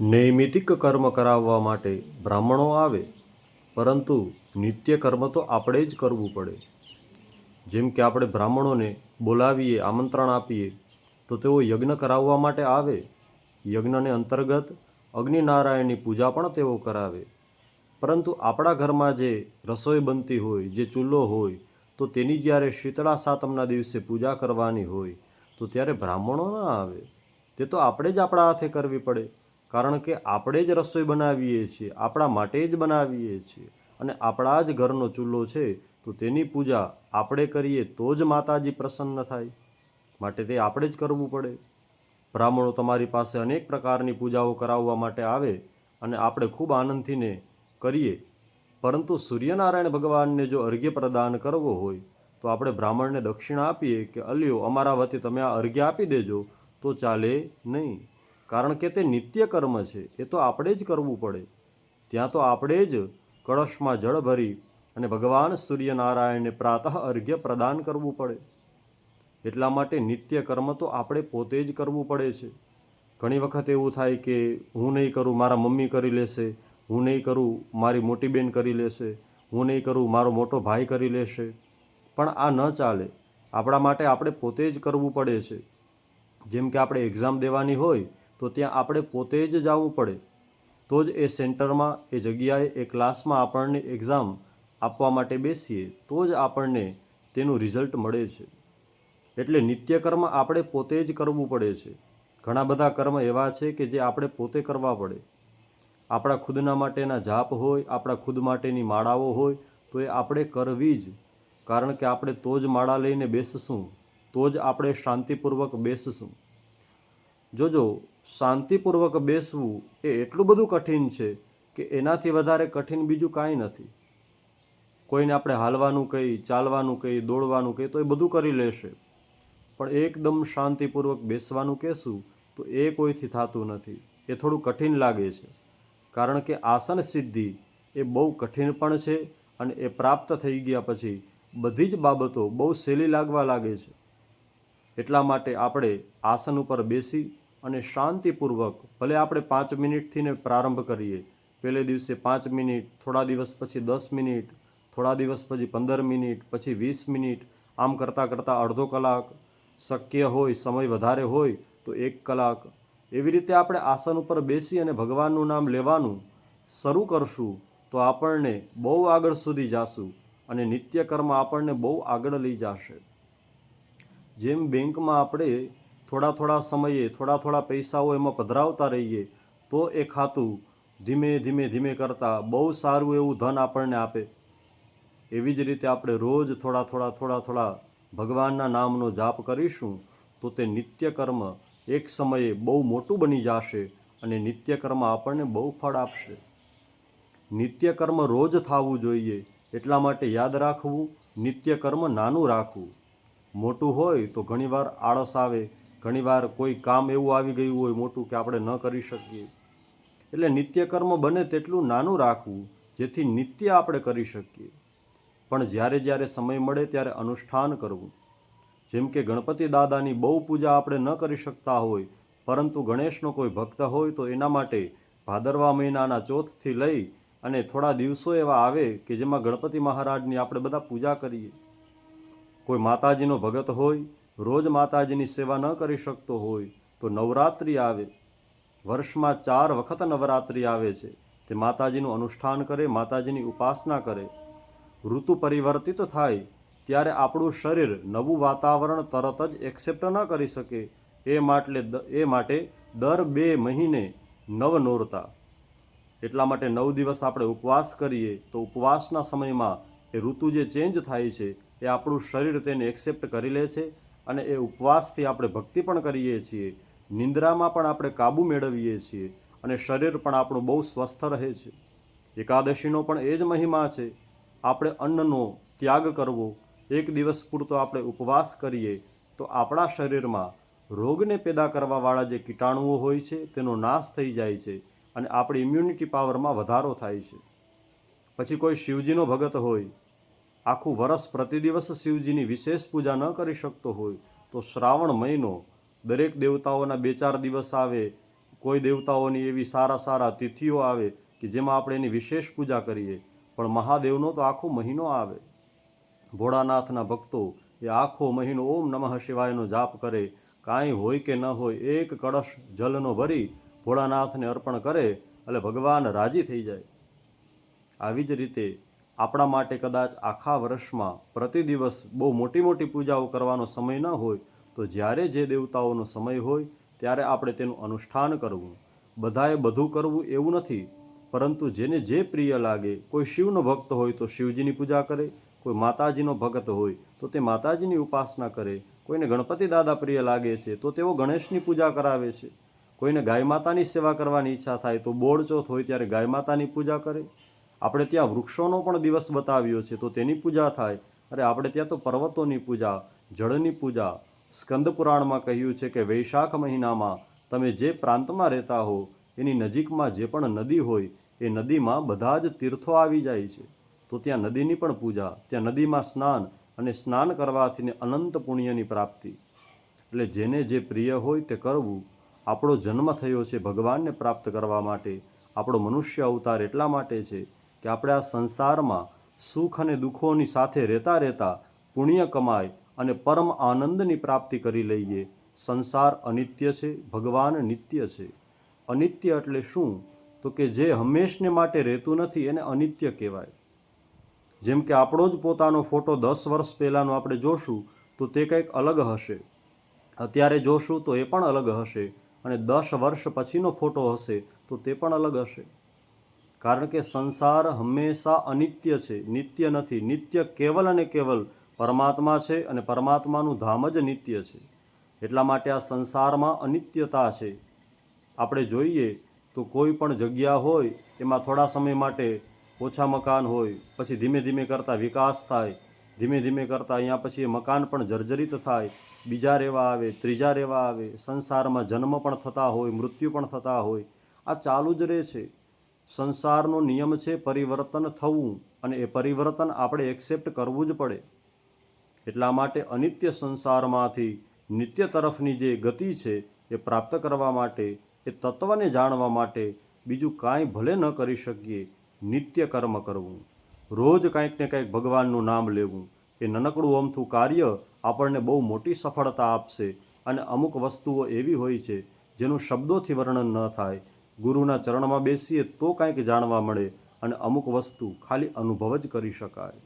નૈમિતિક કર્મ કરાવવા માટે બ્રાહ્મણો આવે, પરંતુ નિત્ય કર્મ તો આપણે જ કરવું પડે. જેમ કે આપણે બ્રાહ્મણોને બોલાવીએ, આમંત્રણ આપીએ, તો તેઓ યજ્ઞ કરાવવા માટે આવે. યજ્ઞને અંતર્ગત અગ્નિનારાયણની પૂજા પણ તેઓ કરાવે. પરંતુ આપણા ઘરમાં જે રસોઈ બનતી હોય, જે ચૂલો હોય, તો તેની જ્યારે શીતળા સાતમના દિવસે પૂજા કરવાની હોય, તો ત્યારે બ્રાહ્મણો ના આવે. તે તો આપણે જ આપણા હાથે કરવી પડે. કારણ કે આપણે જ રસોઈ બનાવીએ છીએ, આપણા માટે જ બનાવીએ છીએ અને આપણા જ ઘરનો ચૂલો છે, તો તેની પૂજા આપણે કરીએ તો જ માતાજી પ્રસન્ન થાય. માટે તે આપણે જ કરવું પડે. બ્રાહ્મણો તમારી પાસે અનેક પ્રકારની પૂજાઓ કરાવવા માટે આવે અને આપણે ખૂબ આનંદથીને કરીએ. પરંતુ સૂર્યનારાયણ ભગવાનને જો અર્ઘ્ય પ્રદાન કરવો હોય, તો આપણે બ્રાહ્મણને દક્ષિણા આપીએ કે, અલ્યો, અમારા વતી તમે આ અર્ઘ્ય આપી દેજો. તો ચાલે નહીં. કારણ કે તે નિત્ય કર્મ છે, એ તો આપણે જ કરવું પડે. ત્યાં તો આપણે જ કળશમાં જળ ભરી અને ભગવાન સૂર્યનારાયણને પ્રાતઃ અર્ઘ્ય પ્રદાન કરવું પડે. એટલા માટે નિત્ય કર્મ તો આપણે પોતે જ કરવું પડે છે. ઘણી વખત એવું થાય કે હું નહીં કરું, મારા મમ્મી કરી લેશે, હું નહીં કરું, મારી મોટી બેન કરી લેશે, હું નહીં કરું, મારો મોટો ભાઈ કરી લેશે. પણ આ ન ચાલે. આપણા માટે આપણે પોતે જ કરવું પડે છે. જેમ કે આપણે એક્ઝામ દેવાની હોય તો ત્યાં આપણે પોતે જ જવું પડે. તો જ એ સેન્ટરમાં, એ જગ્યાએ, એ ક્લાસમાં આપણને એક્ઝામ આપવા માટે બેસીએ, તો જ આપણને તેનું રિઝલ્ટ મળે છે. એટલે નિત્ય કર્મ આપણે પોતે જ કરવું પડે છે. ઘણા બધા કર્મ એવા છે કે જે આપણે પોતે કરવા પડે. આપણા ખુદના માટેના જાપ હોય, આપણા ખુદ માટેની માળાઓ હોય, તો એ આપણે કરવી જ. કારણ કે આપણે તો જ માળા લઈને બેસશું, તો જ આપણે શાંતિપૂર્વક બેસશું. જોજો શાંતિપૂર્વક બેસવું એ એટલું બધું કઠિન છે કે એનાથી વધારે કઠિન બીજું કાંઈ નથી. કોઈને આપણે હાલવાનું કહી ચાલવાનું કહી દોડવાનું કહી તો એ બધું કરી લેશે. પણ એકદમ શાંતિપૂર્વક બેસવાનું કહેશું તો એ કોઈથી થતું નથી. એ થોડું કઠિન લાગે છે. કારણ કે આસન સિદ્ધિ એ બહુ કઠિન પણ છે અને એ પ્રાપ્ત થઈ ગયા પછી બધી જ બાબતો બહુ સહેલી લાગવા લાગે છે. એટલા માટે આપણે આસન ઉપર બેસી અને શાંતિપૂર્વક, ભલે આપણે પાંચ મિનિટથી ને પ્રારંભ કરીએ પહેલે દિવસે પાંચ મિનિટ, થોડા દિવસ પછી દસ મિનિટ, થોડા દિવસ પછી પંદર મિનિટ, પછી વીસ મિનિટ, આમ કરતાં કરતાં અડધો કલાક શક્ય હોય, સમય વધારે હોય, તો એક કલાક. એવી રીતે આપણે આસન ઉપર બેસી અને ભગવાનનું નામ લેવાનું શરૂ કરશું, તો આપણને બહુ આગળ સુધી જાશું અને નિત્ય કર્મ આપણને બહુ આગળ લઈ જશે. જેમ બેંકમાં આપણે થોડા થોડા સમયે, થોડા થોડા પૈસાઓ એમાં પધરાવતા રહીએ, તો એ ખાતું ધીમે ધીમે ધીમે કરતાં બહુ સારું એવું ધન આપણને આપે. એવી જ રીતે આપણે રોજ થોડા થોડા થોડા થોડા ભગવાનના નામનો જાપ કરીશું, તો તે નિત્ય કર્મ એક સમયે બહુ મોટું બની જશે અને નિત્ય કર્મ આપણને બહુ ફળ આપશે. નિત્ય કર્મ રોજ થવું જોઈએ, એટલા માટે યાદ રાખવું નિત્ય કર્મ નાનું રાખવું. મોટું હોય તો ઘણીવાર આળસ આવે ઘણીવાર કોઈ કામ એવું આવી ગયું હોય મોટું કે આપણે ન કરી શકીએ. એટલે નિત્ય કર્મ બને તેટલું નાનું રાખવું, જેથી નિત્ય આપણે કરી શકીએ. પણ જ્યારે જ્યારે સમય મળે ત્યારે અનુષ્ઠાન કરવું. જેમ કે ગણપતિ દાદાની બહુ પૂજા આપણે ન કરી શકતા હોય, પરંતુ ગણેશનો કોઈ ભક્ત હોય તો એના માટે ભાદરવા મહિનાના ચોથથી લઈ અને થોડા દિવસો એવા આવે કે જેમાં ગણપતિ મહારાજની આપણે બધા પૂજા કરીએ. કોઈ માતાજીનો ભગત હોય રોજ માતાજીની સેવા ન કરી શકતો હોય તો નવરાત્રિ આવે. વર્ષમાં ચાર વખત નવરાત્રિ આવે છે. તે માતાજીનું અનુષ્ઠાન કરે, માતાજીની ઉપાસના કરે. ઋતુ પરિવર્તિત થાય ત્યારે આપણું શરીર નવું વાતાવરણ તરત જ એક્સેપ્ટ ન કરી શકે. એ માટે એ માટે દર બે મહિને નવ નોરતા એટલા માટે નવ દિવસ આપણે ઉપવાસ કરીએ તો ઉપવાસના સમયમાં એ ઋતુ જે ચેન્જ થાય છે, એ આપણું શરીર તેને એક્સેપ્ટ કરી લે છે. અને એ ઉપવાસથી આપણે ભક્તિ પણ કરીએ છીએ, નિંદ્રામાં પણ આપણે કાબુ મેળવીએ છીએ અને શરીર પણ આપણું બહુ સ્વસ્થ રહે છે. એકાદશીનો પણ એ જ મહિમા છે. આપણે અન્નનો ત્યાગ કરવો, એક દિવસ પૂરતો આપણે ઉપવાસ કરીએ, તો આપણા શરીરમાં રોગને પેદા કરવાવાળા જે કીટાણુઓ હોય છે, તેનો નાશ થઈ જાય છે અને આપણી ઇમ્યુનિટી પાવરમાં વધારો થાય છે. પછી કોઈ શિવજીનો ભગત હોય આખું વરસ પ્રતિદિવસ શિવજીની વિશેષ પૂજા ન કરી શકતો હોય, તો શ્રાવણ મહિનો દરેક દેવતાઓના બે ચાર દિવસ આવે. કોઈ દેવતાઓની એવી સારા સારા તિથિઓ આવે કે જેમાં આપણે એની વિશેષ પૂજા કરીએ. પણ મહાદેવનો તો આખો મહિનો આવે. ભોળાનાથના ભક્તો એ આખો મહિનો ઓમ નમઃ શિવાયનો જાપ કરે. કાંઈ હોય કે ન હોય, એક કળશ જલનો ભરી ભોળાનાથને અર્પણ કરે, એટલે ભગવાન રાજી થઈ જાય. આવી જ રીતે આપણા માટે કદાચ આખા વર્ષમાં પ્રતિ દિવસ બહુ મોટી મોટી પૂજાઓ કરવાનો સમય ન હોય, તો જ્યારે જે દેવતાઓનો સમય હોય, ત્યારે આપણે તેનું અનુષ્ઠાન કરવું. બધાએ બધું કરવું એવું નથી, પરંતુ જેને જે પ્રિય લાગે, કોઈ શિવનો ભક્ત હોય તો શિવજીની પૂજા કરે, કોઈ માતાજીનો ભક્ત હોય તો તે માતાજીની ઉપાસના કરે, કોઈને ગણપતિ દાદા પ્રિય લાગે છે તો તેઓ ગણેશની પૂજા કરાવે છે. કોઈને ગાય માતાની સેવા કરવાની ઈચ્છા થાય તો બોળચોથ હોય ત્યારે ગાય માતાની પૂજા કરે. આપણે ત્યાં વૃક્ષોનો પણ દિવસ બતાવ્યો છે, તો તેની પૂજા થાય. અરે, આપણે ત્યાં તો પર્વતોની પૂજા, જળની પૂજા. સ્કંદ પુરાણમાં કહ્યું છે કે વૈશાખ મહિનામાં તમે જે પ્રાંતમાં રહેતા હો, એની નજીકમાં જે પણ નદી હોય, એ નદીમાં બધા જ તીર્થો આવી જાય છે. તો ત્યાં નદીની પણ પૂજા, ત્યાં નદીમાં સ્નાન અને સ્નાન કરવાથી અનંત પુણ્યની પ્રાપ્તિ. એટલે જેને જે પ્રિય હોય તે કરવું. આપણો જન્મ થયો છે ભગવાનને પ્રાપ્ત કરવા માટે. આપણો મનુષ્ય અવતાર એટલા માટે છે કે આપણે આ સંસારમાં સુખ અને દુઃખોની સાથે રહેતા રહેતા પુણ્ય કમાય અને પરમ આનંદની પ્રાપ્તિ કરી લઈએ. સંસાર અનિત્ય છે, ભગવાન નિત્ય છે. અનિત્ય એટલે શું? તો કે જે હંમેશને માટે રહેતું નથી એને અનિત્ય કહેવાય. જેમ કે આપણો જ પોતાનો ફોટો દસ વર્ષ પહેલાંનો આપણે જોશું, તો તે કંઈક અલગ હશે. અત્યારે જોશું તો એ પણ અલગ હશે અને દસ વર્ષ પછીનો ફોટો હશે તો તે પણ અલગ હશે. કારણ કે સંસાર હંમેશા અનિત્ય છે, નિત્ય નથી. નિત્ય કેવલ અને કેવલ પરમાત્મા છે અને પરમાત્માનું ધામ જ નિત્ય છે. એટલા માટે આ સંસારમાં અનિત્યતા છે. આપણે જોઈએ તો કોઈ પણ જગ્યા હોય, એમાં થોડા સમય માટે ઓછા મકાન હોય, પછી ધીમે ધીમે કરતાં વિકાસ થાય, ધીમે ધીમે કરતાં અહીંયા પછી એ મકાન પણ જર્જરિત થાય, બીજા રહેવા આવે, ત્રીજા રહેવા આવે, સંસારમાં જન્મ પણ થતા હોય, મૃત્યુ પણ થતા હોય, આ ચાલુ જ રહે છે. સંસારનો નિયમ છે પરિવર્તન થવું અને એ પરિવર્તન આપણે એક્સેપ્ટ કરવું જ પડે. એટલા માટે અનિત્ય સંસારમાંથી નિત્ય તરફની જે ગતિ છે એ પ્રાપ્ત કરવા માટે, એ તત્વને જાણવા માટે બીજું કાંઈ ભલે ન કરી શકીએ, નિત્ય કર્મ કરવું. રોજ કાંઈક ને કાંઈક ભગવાનનું નામ લેવું. એ નનકડું અમથું કાર્ય આપણને બહુ મોટી સફળતા આપશે અને અમુક વસ્તુઓ એવી હોય છે જેનું શબ્દોથી વર્ણન ન થાય ગુરુના ચરણમાં બેસીએ તો કાંઈક જાણવા મળે અને અમુક વસ્તુ ખાલી અનુભવ જ કરી શકાય.